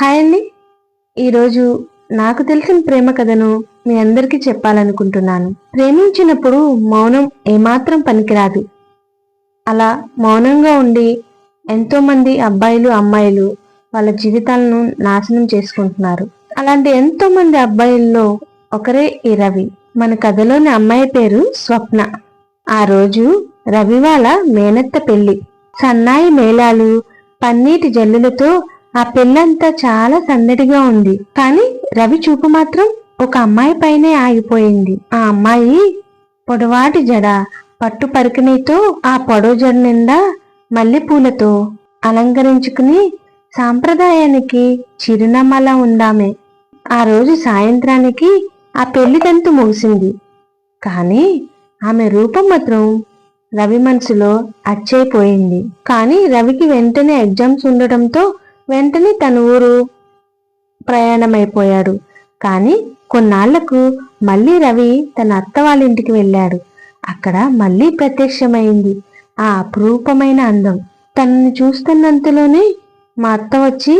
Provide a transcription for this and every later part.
Hi అండి. ఈరోజు నాకు తెలిసిన ప్రేమ కథను మీ అందరికీ చెప్పాలనుకుంటున్నాను. ప్రేమించినప్పుడు మౌనం ఏమాత్రం పనికిరాదు. అలా మౌనంగా ఉండి ఎంతోమంది అబ్బాయిలు అమ్మాయిలు వాళ్ళ జీవితాలను నాశనం చేసుకుంటున్నారు. అలాంటి ఎంతోమంది అబ్బాయిల్లో ఒకరే ఈ రవి. మన కథలోని అమ్మాయి పేరు స్వప్న. ఆ రోజు రవి వాళ్ళ మేనత్త పెళ్ళి సన్నాయి మేళాలు పన్నీటి జల్లులతో ఆ పెళ్ళంతా చాలా సందడిగా ఉంది. కానీ రవి చూపు మాత్రం ఒక అమ్మాయి పైనే ఆగిపోయింది. ఆ అమ్మాయి పొడవాటి జడ పట్టు పరికిణితో ఆ పొడవు జడ నిండా మల్లెపూలతో అలంకరించుకుని సాంప్రదాయానికి చిరునమ్మలా ఉందామే. ఆ రోజు సాయంత్రానికి ఆ పెళ్ళి తంతు ముగిసింది. కానీ ఆమె రూపం మాత్రం రవి మనసులో అచ్చైపోయింది. కానీ రవికి వెంటనే ఎగ్జామ్స్ ఉండటంతో వెంటనే తన ఊరు ప్రయాణమైపోయాడు. కానీ కొన్నాళ్ళకు మళ్ళీ రవి తన అత్త వాళ్ళ ఇంటికి వెళ్ళాడు. అక్కడ మళ్ళీ ప్రత్యక్షమైంది. ఆ అపురూపమైన అందం. తనని చూస్తున్నంతలోనే మా అత్త వచ్చి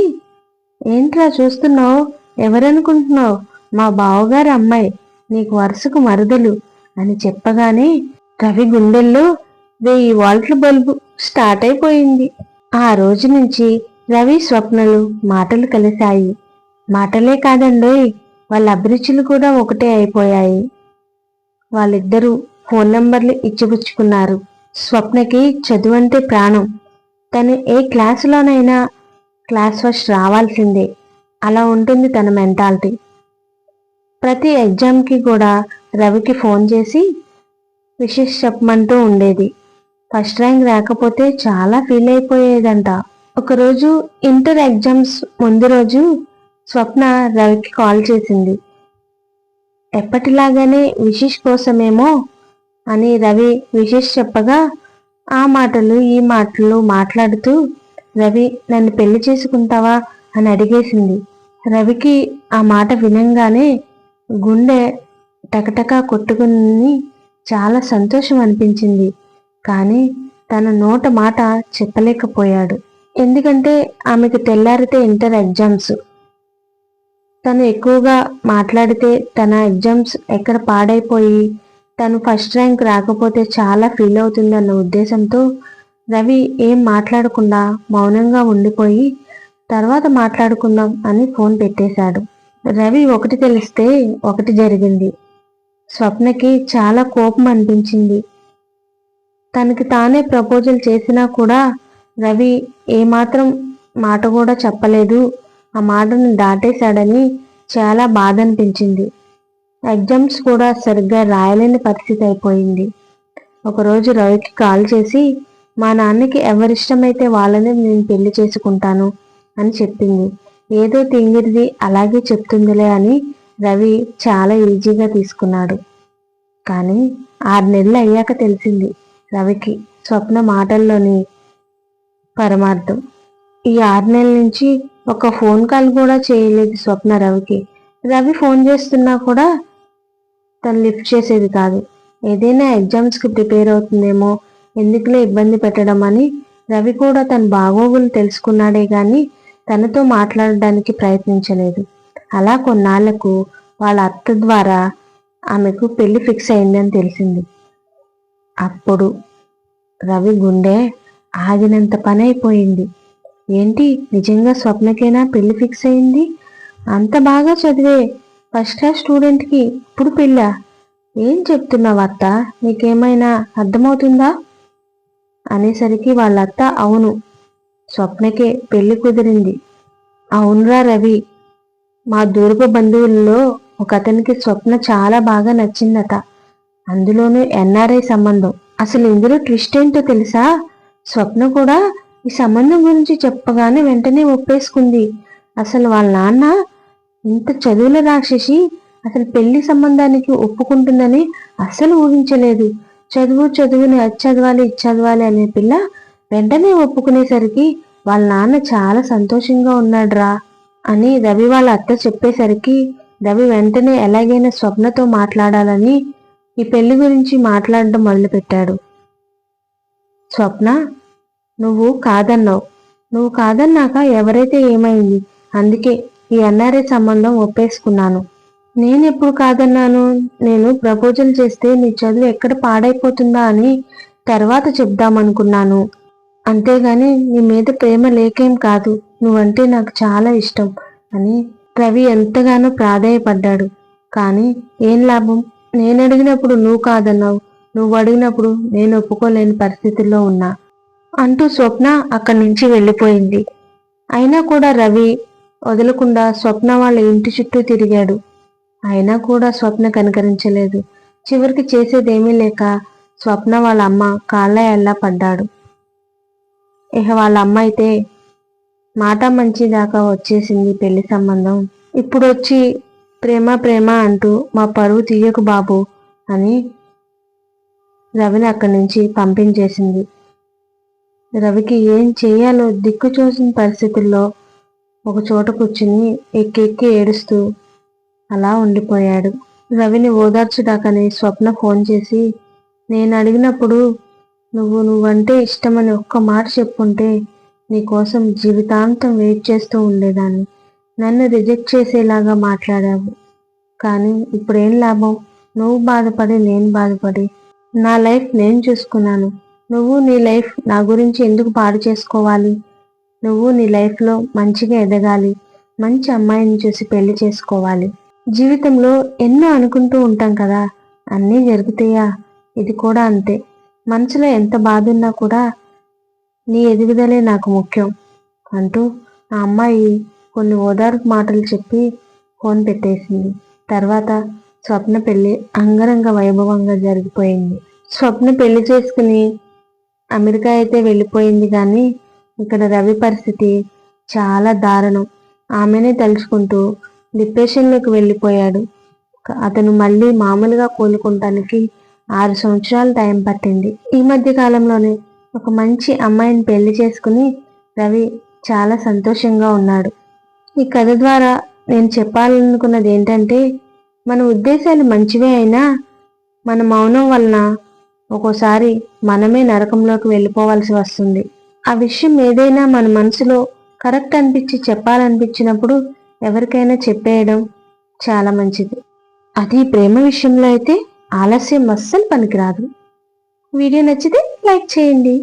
ఏంట్రా చూస్తున్నావు? ఎవరనుకుంటున్నావు? మా బావగారు అమ్మాయి. నీకు వరుసకు మరుదలు అని చెప్పగానే రవి గుండెల్లో వెయ్యి వాల్ట్ల బల్బు స్టార్ట్ అయిపోయింది. ఆ రోజు నుంచి రవి స్వప్నలు మాటలు కలిశాయి. మాటలే కాదండోయ్ వాళ్ళ అభిరుచులు కూడా ఒకటే అయిపోయాయి. వాళ్ళిద్దరూ ఫోన్ నంబర్లు ఇచ్చిపుచ్చుకున్నారు. స్వప్నకి చదువు అంటే ప్రాణం. తను ఏ క్లాసులోనైనా క్లాస్ ఫస్ట్ రావాల్సిందే. అలా ఉంటుంది తన మెంటాలిటీ. ప్రతి ఎగ్జామ్కి కూడా రవికి ఫోన్ చేసి విషెస్ చెప్పమంటూ ఉండేది. ఫస్ట్ ర్యాంక్ రాకపోతే చాలా ఫీల్ అయిపోయేదంట. ఒకరోజు ఇంటర్ ఎగ్జామ్స్ ముందు రోజు స్వప్న రవికి కాల్ చేసింది. ఎప్పటిలాగానే విశేష్ కోసమేమో అని రవి విశేష్ చెప్పగా ఆ మాటలు ఈ మాటలు మాట్లాడుతూ రవి నన్ను పెళ్ళి చేసుకుంటావా అని అడిగేసింది. రవికి ఆ మాట వినంగానే గుండె టకటకా కొట్టుకుని చాలా సంతోషం అనిపించింది. కానీ తన నోట మాట చెప్పలేకపోయాడు. ఎందుకంటే ఆమెకు తెల్లారితే ఇంటర్ ఎగ్జామ్స్. తను ఎక్కువగా మాట్లాడితే తన ఎగ్జామ్స్ ఎక్కడ పాడైపోయి తను ఫస్ట్ ర్యాంక్ రాకపోతే చాలా ఫీల్ అవుతుందన్న ఉద్దేశంతో రవి ఏం మాట్లాడకుండా మౌనంగా ఉండిపోయి తర్వాత మాట్లాడుకుందాం అని ఫోన్ పెట్టేశాడు. రవి ఒకటి తెలిస్తే ఒకటి జరిగింది. స్వప్నకి చాలా కోపం అనిపించింది. తనకి తానే ప్రపోజల్ చేసినా కూడా రవి ఏమాత్రం మాట కూడా చెప్పలేదు. ఆ మాటను దాటేశాడని చాలా బాధ అనిపించింది ఎగ్జామ్స్ కూడా సరిగ్గా రాయలేని పరిస్థితి అయిపోయింది. ఒకరోజు రవికి కాల్ చేసి మా నాన్నకి ఎవరిష్టమైతే వాళ్ళని నేను పెళ్ళి చేసుకుంటాను అని చెప్పింది. ఏదో తింగిరిది అలాగే చెప్తుందిలే అని రవి చాలా ఈజీగా తీసుకున్నాడు. కానీ ఆరు నెలలు అయ్యాక తెలిసింది రవికి. స్వప్న మాటల్లోని పరమార్థం. ఈ ఆరు నెలల నుంచి ఒక ఫోన్ కాల్ కూడా చేయలేదు స్వప్న రవికి. రవి ఫోన్ చేస్తున్నా కూడా తను లిఫ్ట్ చేసేది కాదు. ఏదైనా ఎగ్జామ్స్కి ప్రిపేర్ అవుతుందేమో ఎందుకులే ఇబ్బంది పెట్టడం అని రవి కూడా తన బాగోగులు తెలుసుకున్నాడే కానీ తనతో మాట్లాడడానికి ప్రయత్నించలేదు. అలా కొన్నాళ్ళకు వాళ్ళ అత్త ద్వారా ఆమెకు పెళ్ళి ఫిక్స్ అయిందని తెలిసింది. అప్పుడు రవి గుండె ఆగినంత పని అయిపోయింది ఏంటి నిజంగా స్వప్నకైనా పెళ్ళి ఫిక్స్ అయింది? అంత బాగా చదివే ఫస్ట్ క్లాస్ స్టూడెంట్కి ఇప్పుడు పెళ్ళా? ఏం చెప్తున్నావు అత్త? నీకేమైనా అర్థమవుతుందా? అనేసరికి వాళ్ళ అత్త అవును స్వప్నకే పెళ్ళి కుదిరింది. అవునురా రవి మా దూరపు బంధువుల్లో ఒక అతనికి స్వప్న చాలా బాగా నచ్చిందట. అందులోనూ ఎన్ఆర్ఐ సంబంధం. అసలు ఇందులో ట్విస్ట్ ఏంటో తెలుసా? స్వప్న కూడా ఈ సంబంధం గురించి చెప్పగానే వెంటనే ఒప్పేసుకుంది. అసలు వాళ్ళ నాన్న ఇంత చదువుల రాక్షసి అసలు పెళ్ళి సంబంధానికి ఒప్పుకుంటుందని అస్సలు ఊహించలేదు. చదువు చదువుని అది చదవాలి చదవాలి అనే పిల్ల వెంటనే ఒప్పుకునేసరికి వాళ్ళ నాన్న చాలా సంతోషంగా ఉన్నాడ్రా అని రవి వాళ్ళ అత్త చెప్పేసరికి రవి వెంటనే ఎలాగైనా స్వప్నతో మాట్లాడాలని ఈ పెళ్ళి గురించి మాట్లాడడం మొదలుపెట్టాడు. స్వప్న నువ్వు కాదన్నావు. నువ్వు కాదన్నాక ఎవరైతే ఏమైంది? అందుకే ఈ ఎన్ఆర్ఐ సంబంధం ఒప్పేసుకున్నాను. నేను ఎప్పుడు కాదన్నాను? నేను ప్రపోజల్ చేస్తే నీ చదువు ఎక్కడ పాడైపోతుందా అని తర్వాత చెప్దామనుకున్నాను. అంతేగాని నీ మీద ప్రేమ లేకేం కాదు. నువ్వంటే నాకు చాలా ఇష్టం అని రవి ఎంతగానో ప్రాధాయపడ్డాడు. కానీ ఏం లాభం? నేను అడిగినప్పుడు నువ్వు కాదన్నావు. నువ్వు అడిగినప్పుడు నేను ఒప్పుకోలేని పరిస్థితుల్లో ఉన్నా అంటూ స్వప్న అక్కడి నుంచి వెళ్ళిపోయింది. అయినా కూడా రవి వదలకుండా స్వప్న వాళ్ళ ఇంటి చుట్టూ తిరిగాడు. అయినా కూడా స్వప్న కనికరించలేదు. చివరికి చేసేదేమీ లేక స్వప్న వాళ్ళ అమ్మ కాళ్ళ ఎల్లా పడ్డాడు. ఇక వాళ్ళ అమ్మ అయితే మాట మంచి దాకా వచ్చేసింది పెళ్ళి సంబంధం. ఇప్పుడు వచ్చి ప్రేమ ప్రేమ అంటూ మా పరువు తీయకు బాబు అని రవిని అక్కడి నుంచి పంపించేసింది. రవికి ఏం చేయాలో దిక్కు చూసిన పరిస్థితుల్లో ఒక చోట కూర్చుని ఎక్కెక్కి ఏడుస్తూ అలా ఉండిపోయాడు. రవిని ఓదార్చుడాకని స్వప్న ఫోన్ చేసి నేను అడిగినప్పుడు నువ్వు నువ్వంటే ఇష్టమని ఒక్క మాట చెప్పుంటే నీకోసం జీవితాంతం వెయిట్ చేస్తూ ఉండేదాన్ని. నన్ను రిజెక్ట్ చేసేలాగా మాట్లాడావు. కానీ ఇప్పుడేం లాభం? నువ్వు బాధపడి నేను బాధపడి నా లైఫ్ నేను చూసుకున్నాను. నువ్వు నీ లైఫ్ నా గురించి ఎందుకు పాడు చేసుకోవాలి? నువ్వు నీ లైఫ్లో మంచిగా ఎదగాలి. మంచి అమ్మాయిని చూసి పెళ్ళి చేసుకోవాలి. జీవితంలో ఎన్నో అనుకుంటూ ఉంటాం కదా? అన్నీ జరుగుతాయా? ఇది కూడా అంతే. మనసులో ఎంత బాధ ఉన్నా కూడా నీ ఎదుగుదలే నాకు ముఖ్యం అంటూ ఆ అమ్మాయి కొన్ని ఓదార్పు మాటలు చెప్పి ఫోన్ పెట్టేసింది. తర్వాత స్వప్న పెళ్ళి అంగరంగ వైభవంగా జరిగిపోయింది. స్వప్న పెళ్ళి చేసుకుని అమెరికా అయితే వెళ్ళిపోయింది కానీ ఇక్కడ రవి పరిస్థితి చాలా దారుణం. ఆమెనే తలుచుకుంటూ డిప్రెషన్లోకి వెళ్ళిపోయాడు. అతను మళ్ళీ మామూలుగా కోలుకుంటానికి ఆరు సంవత్సరాలు టైం పట్టింది. ఈ మధ్య కాలంలోనే ఒక మంచి అమ్మాయిని పెళ్ళి చేసుకుని రవి చాలా సంతోషంగా ఉన్నాడు. ఈ కథ ద్వారా నేను చెప్పాలనుకున్నది ఏంటంటే మన ఉద్దేశాలు మంచివే అయినా మన మౌనం వలన ఒక్కోసారి మనమే నరకంలోకి వెళ్ళిపోవాల్సి వస్తుంది. ఆ విషయం ఏదైనా మన మనసులో కరెక్ట్ అనిపించి చెప్పాలనిపించినప్పుడు ఎవరికైనా చెప్పేయడం చాలా మంచిది. అది ప్రేమ విషయంలో అయితే ఆలస్యం అస్సలు పనికిరాదు. వీడియో నచ్చితే లైక్ చేయండి.